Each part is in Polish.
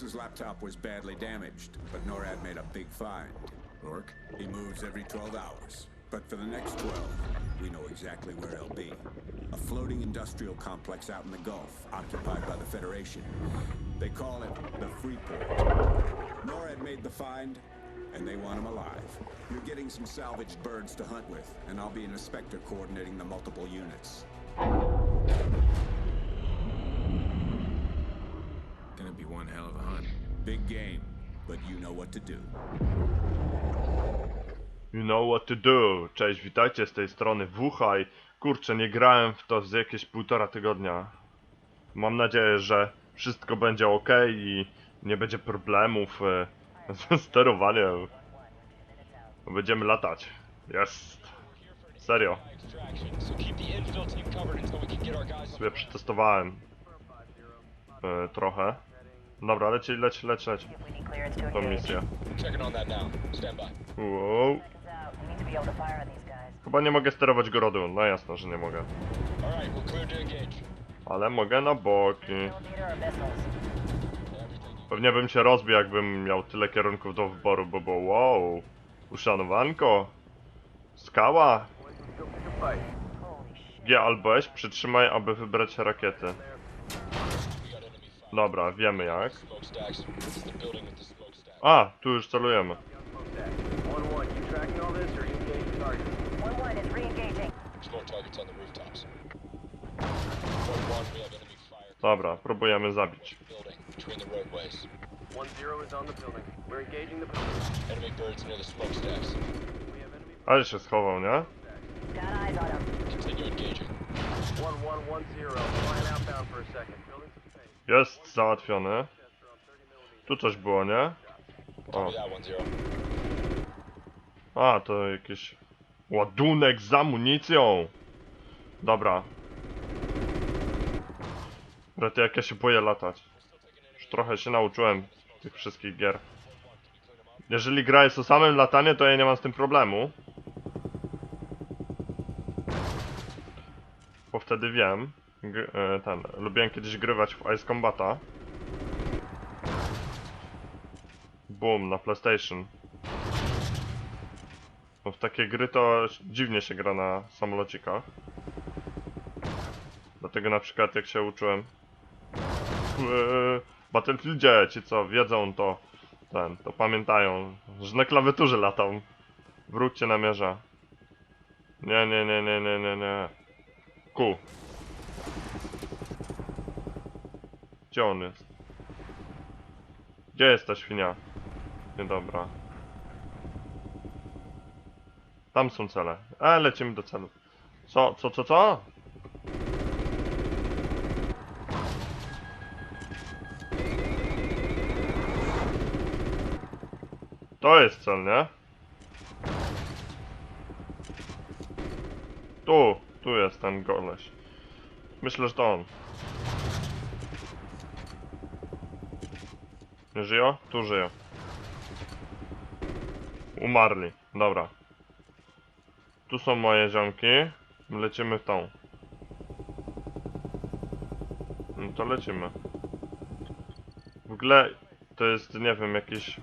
boss's laptop was badly damaged, but NORAD made a big find. Rourke? He moves every 12 hours. But for the next 12, we know exactly where he'll be. A floating industrial complex out in the Gulf, occupied by the Federation. They call it the Freeport. NORAD made the find, and they want him alive. You're getting some salvaged birds to hunt with, and I'll be an inspector coordinating the multiple units. Big game, but you know what to do. You know what to do. Cześć, witajcie z tej strony Wuchaj. Kurczę, nie grałem w to z jakieś półtora tygodnia. Mam nadzieję, że wszystko będzie ok i nie będzie problemów e, ze sterowaniem. Będziemy latać. Jest. Serio. Sobie przetestowałem e, trochę. Dobra, leci, need clearance to Tą misję. Wow. Chyba nie mogę sterować gorodu. No jasno, że nie mogę. Ale mogę na boki. Pewnie bym się rozbił, jakbym miał tyle kierunków do wyboru, bo było wow. Uszanowanko. Skała. G albo S, przytrzymaj, aby wybrać rakiety. Dobra, wiemy jak. A, tu już celujemy. Dobra, próbujemy zabić. Ale się schował, nie? Continue engaging. One one one zero. Flying outbound for a second. Jest załatwiony. Chester on 30 millimeters. Tu coś było, nie? O, a, to jakiś ładunek z amunicją. Dobra. Rety, jak ja się boję latać. Już trochę się nauczyłem tych wszystkich gier. Jeżeli gra jest o samym lataniu, to ja nie mam z tym problemu. Bo wtedy wiem. E, ten, lubiłem kiedyś grywać w Ice Combata. Boom, na PlayStation. W takie gry to dziwnie się gra na samolocikach. Dlatego na przykład jak się uczyłem e, Battlefieldzie, ci co wiedzą to ten, to pamiętają, że na klawiaturze latał. Wróg cię namierza. Nie, nie, nie, nie, nie, nie, nie. Ku. Gdzie on jest? Gdzie jest ta świnia? Niedobra. Tam są cele. E, lecimy do celu. Co, co, co, co? To jest cel, nie? Tu, tu jest ten goleś. Myślę, że to on. Żyją? Tu żyją. Umarli. Dobra. Tu są moje ziomki. Lecimy w tą. No to lecimy. W ogóle to jest, nie wiem, jakiś...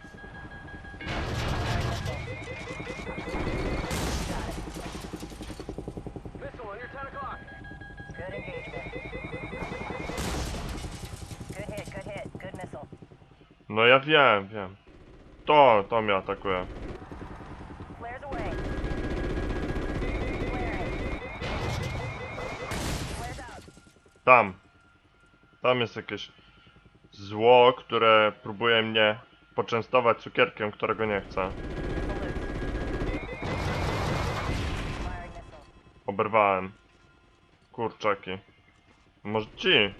No ja wiem, wiem. To, to mnie atakuje. Tam. Tam jest jakieś zło, które próbuje mnie poczęstować cukierkiem, którego nie chcę. Oberwałem. Kurczaki. Może ci?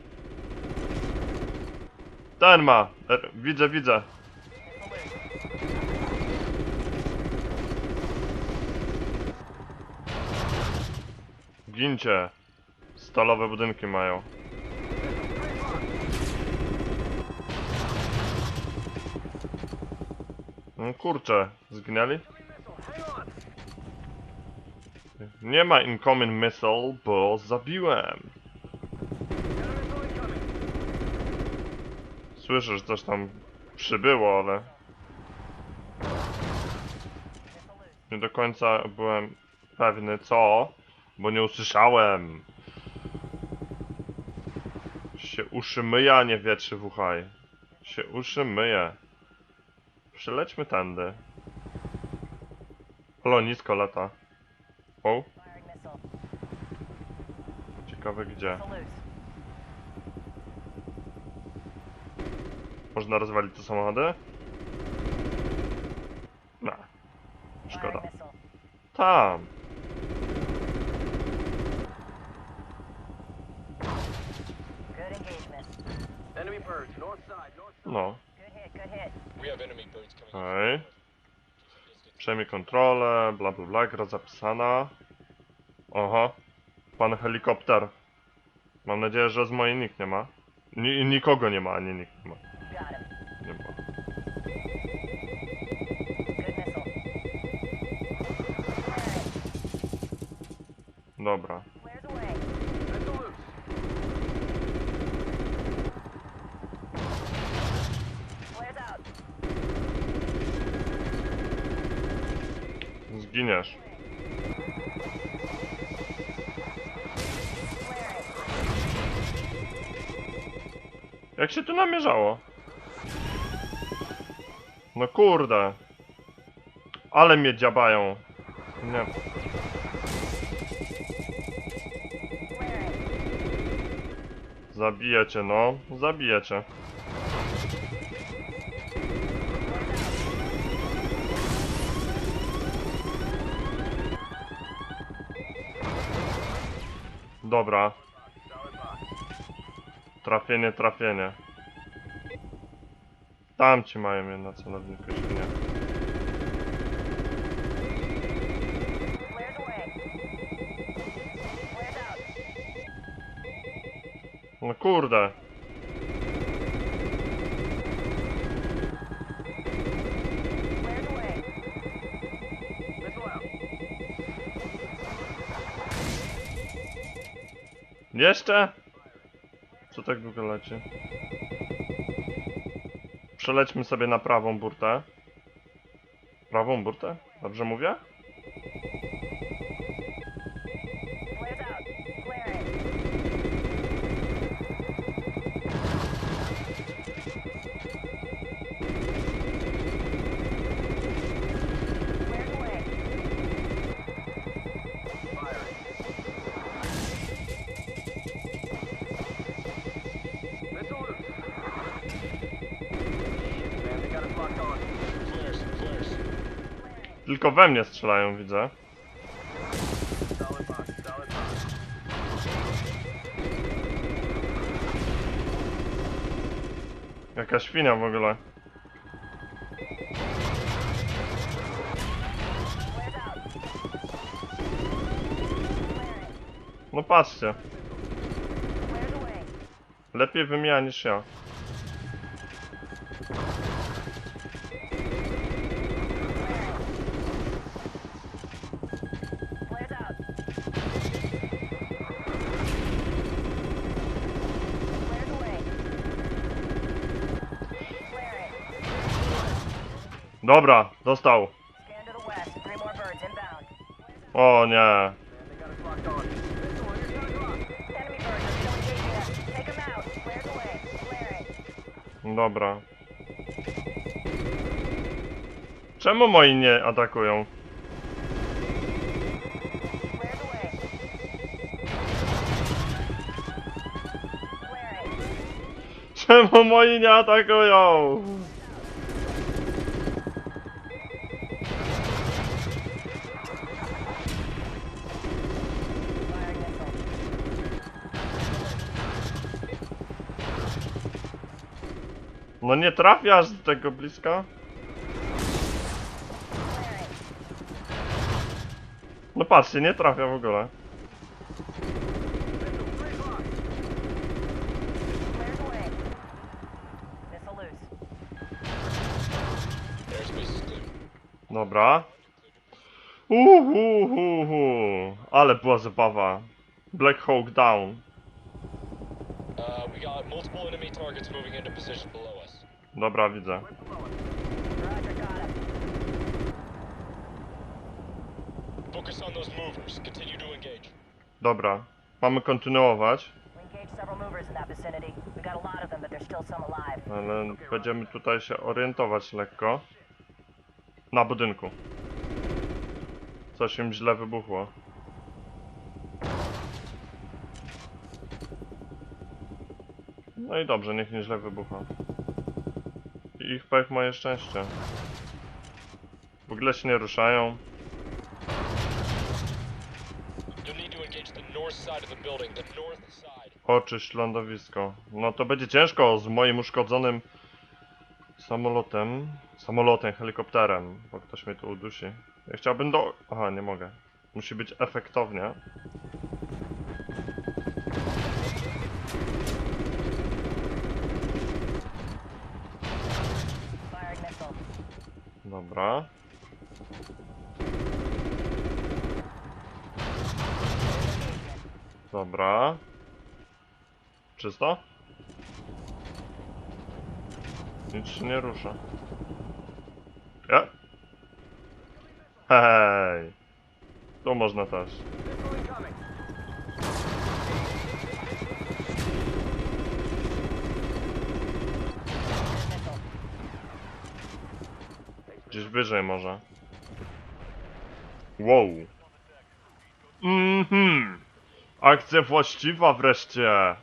Ten ma! Er, widzę, widzę. Gincie. Stalowe budynki mają. No kurczę, zginęli? Nie ma incoming missile, bo zabiłem. Got a missile incoming. Słyszę, że coś tam przybyło, ale nie do końca byłem pewny co, bo nie usłyszałem. Się uszy myje, a nie wietrzy w uchaj. Się uszy myje. Przylećmy tędy. Halo, nisko lata. O, ciekawe gdzie. Missile loose. Można rozwalić te samochody? No. Szkoda. Tam. No. Okej. Przejmie kontrolę, bla bla bla, gra zapisana. Oho. Pan helikopter. Mam nadzieję, że z mojej nikt nie ma. Ni nikogo nie ma, ani nikt nie ma. Dobra. Zginiesz. Jak się tu namierzało? No kurde. Ale mnie dziabają. Nie. Zabijecie, no. Zabijecie. Dobra. Trafienie, trafienie. Tamci mają je na celowniku, jeśli nie. No kurde. Jeszcze? Co tak długo leci? Przelećmy sobie na prawą burtę. Prawą burtę? Dobrze mówię? Tylko we mnie strzelają, widzę. Jaka świnia w ogóle. No patrzcie. Lepiej wymienia niż ja. Out. Flares away. Flaring. Dobra. Czemu moi nie atakują? Czemu moi nie atakują? No nie trafiasz z tego bliska? No patrzcie, nie trafia w ogóle. Dobra. Uhuhuhu. Ale była zabawa. Black Hawk down. Uh, we got multiple enemy targets moving into position below us. Dobra, widzę. Roger, got him. Focus on those movers. Continue to engage. Dobra. Mamy kontynuować, We engaged several movers in that vicinity. We got a lot of them, but there's still some alive. ale będziemy tutaj się orientować lekko. Na budynku. Coś im źle wybuchło. No i dobrze, niech nie źle wybucha. Ich pech moje szczęście. W ogóle się nie ruszają. Oczyść lądowisko. No to będzie ciężko z moim uszkodzonym samolotem. Samolotem, helikopterem, bo ktoś mnie tu udusi. Ja chciałbym do... Aha, nie mogę. Musi być efektownie. Dobra. Dobra. Czysto? Nic się nie rusza. Ja? Hej! Tu można też. Gdzieś wyżej może. Wow. Mhm. Mm Akcja właściwa wreszcie.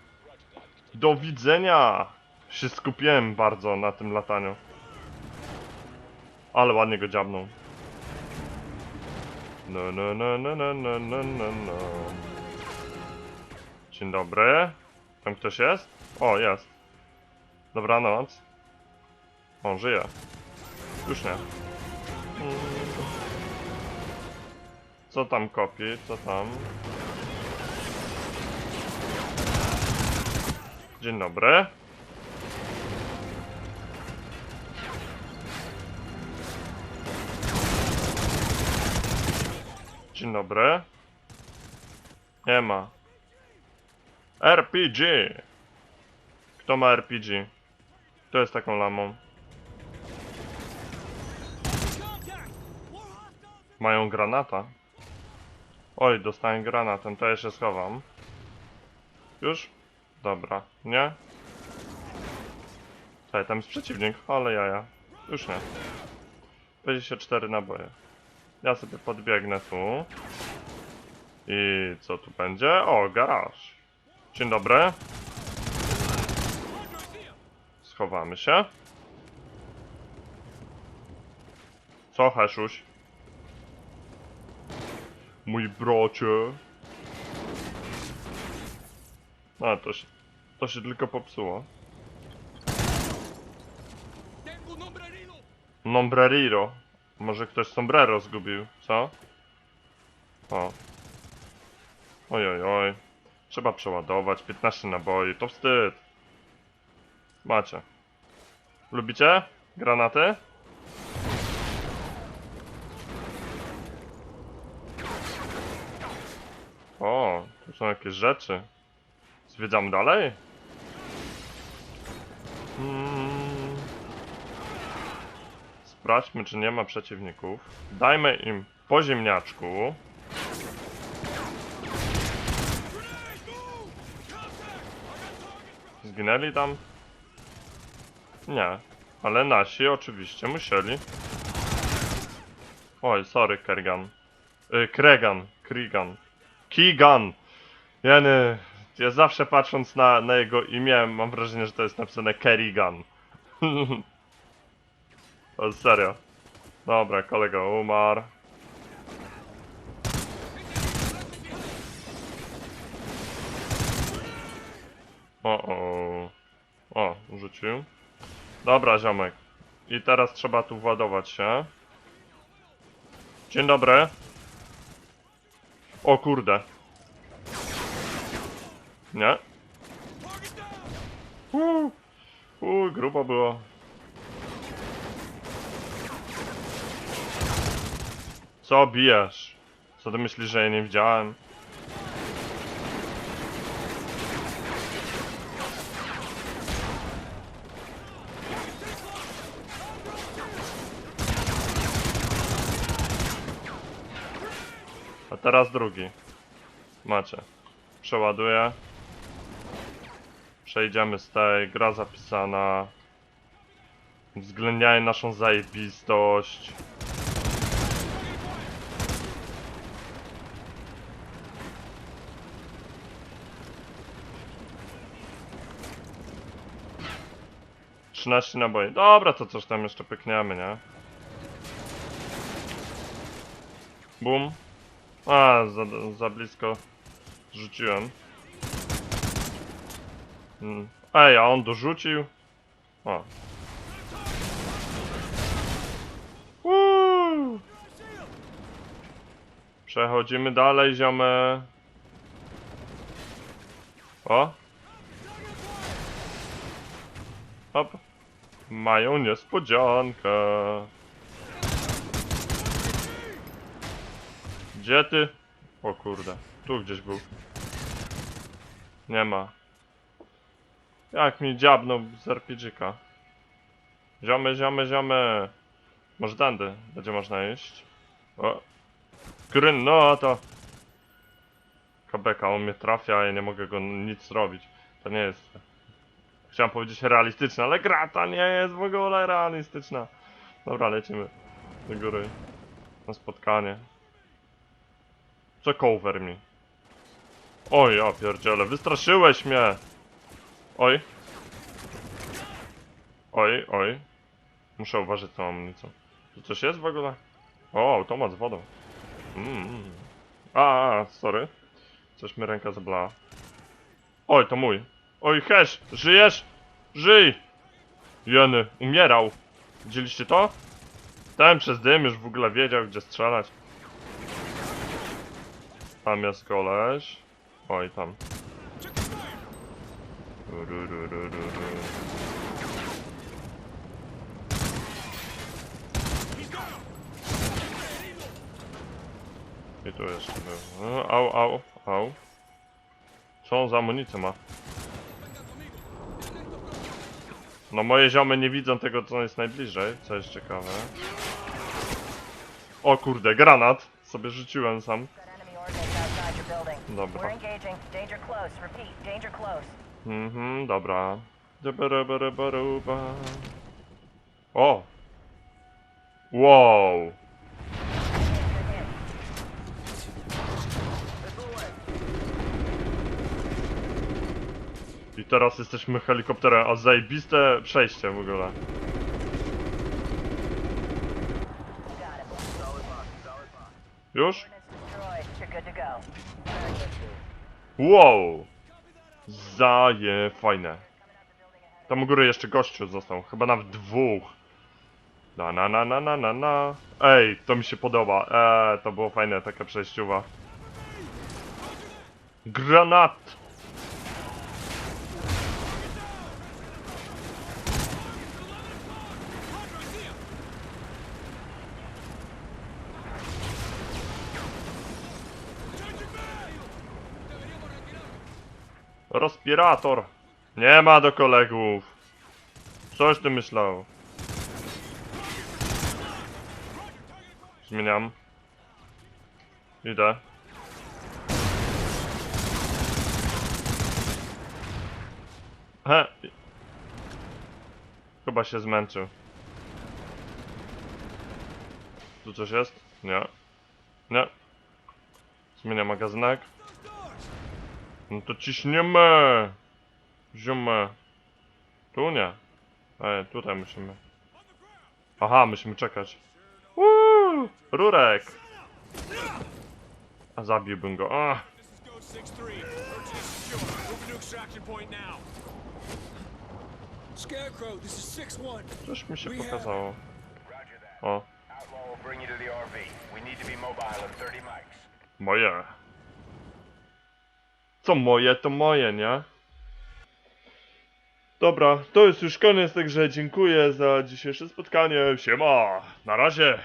Do widzenia. Się skupiłem bardzo na tym lataniu. Ale ładnie go dziabnął. No, no, no, no, no, no, no, no. no. Dzień dobry. Tam ktoś jest? O, jest. Dobranoc. On żyje. Nie. Mm. Co tam kopi? Co tam? Dzień dobry. Dzień dobry. Nie ma. RPG. Kto ma RPG? Kto jest taką lamą? Mają granata. Oj, dostałem granatem, to ja się schowam. Już? Dobra, nie? Czekaj, tam jest przeciwnik, ale jaja. Już nie. 24 naboje. Ja sobie podbiegnę tu. I co tu będzie? O, garaż. Dzień dobry. Schowamy się. Co, Heszuś? Mój brocie. A, to się, to się tylko popsuło. Nombreriro. Może ktoś sombrero zgubił, co? O. Oj, oj, oj. Trzeba przeładować. 15 naboi. To wstyd. Macie. Lubicie? Granaty? O, tu są jakieś rzeczy. Zwiedzamy dalej? Hmm. Sprawdźmy, czy nie ma przeciwników. Dajmy im po ziemniaczku. Zginęli tam? Nie. Ale nasi oczywiście musieli. Oj, sorry, Kerrigan. Y, Kregan. Krigan. Keegan! Jeny, ja zawsze patrząc na, na jego imię mam wrażenie, że to jest napisane Kerrigan. jest serio. Dobra, kolega umarł. O, o. O, rzucił. Dobra, ziomek. I teraz trzeba tu władować się. Dzień dobry. O kurde. Nie? Uuu, Uuu, grubo było. Co bijesz? Co ty myślisz, że ja nie widziałem? Teraz drugi. Macie. Przeładuję. Przejdziemy z tej. Gra zapisana. Uwzględniaj naszą zajebistość. Trzynaście naboi. Dobra, to coś tam jeszcze pykniemy, nie? Bum. A, za, za blisko rzuciłem. Mm. Ej, a on dorzucił? O. Uuu. Przechodzimy dalej, ziomy. O. Hop. Mają niespodziankę. Gdzie ty? O kurde, tu gdzieś był. Nie ma. Jak mi dziabnął z RPG-ka. Ziomy, ziomy, ziomy. Może tędy będzie można iść. O. Gryn, no to. Kabeka, on mnie trafia, a ja nie mogę go nic zrobić. To nie jest... Chciałem powiedzieć realistyczna, ale gra ta nie jest w ogóle realistyczna. Dobra, lecimy do góry. Na spotkanie. Co cover mi? Oj, ja pierdziele, wystraszyłeś mnie! Oj. Oj, oj. Muszę uważać tą amunicją. Tu coś jest w ogóle? O, automat z wodą. Mm. A, a, sorry. Coś mi ręka zablała. Oj, to mój. Oj, Hesz, żyjesz? Żyj! Jeny, umierał. Widzieliście to? Ten przez dym już w ogóle wiedział, gdzie strzelać. Tam jest koleś. Oj, tam. Ru, ru, ru, ru, ru. I tu jeszcze był. Au, au, au. Co on za amunicję ma? No moje ziomy nie widzą tego, co jest najbliżej, co jest ciekawe. O kurde, granat! Sobie rzuciłem sam. Dobra. Mhm, dobra. O! Wow! I teraz jesteśmy helikopterem, a zajebiste przejście w ogóle. Już? Wow! Zaje fajne. Tam u góry jeszcze gościu został, chyba nawet dwóch. Na na na na na na na. Ej, to mi się podoba. Eee, to było fajne, taka przejściowa. Granat! Respirator! Nie ma do kolegów! Coś ty myślał? Zmieniam. Idę. He. Chyba się zmęczył. Tu coś jest? Nie. Nie. Zmieniam magazynek. No to ciśniemy! Ziomy. Tu nie. Tutaj musimy. Aha, musimy czekać. Uuu, rurek! A zabiłbym go. Ach. This is Ghost 6-3. Approaching secure. Moving to extraction point now. Scarecrow, this is 6-1. Coś mi się pokazało. O, Outlaw will bring you to the RV. We need to be mobile in 30 mics. moje. Co moje, to moje, nie? Dobra, to jest już koniec, także dziękuję za dzisiejsze spotkanie. Siema, na razie.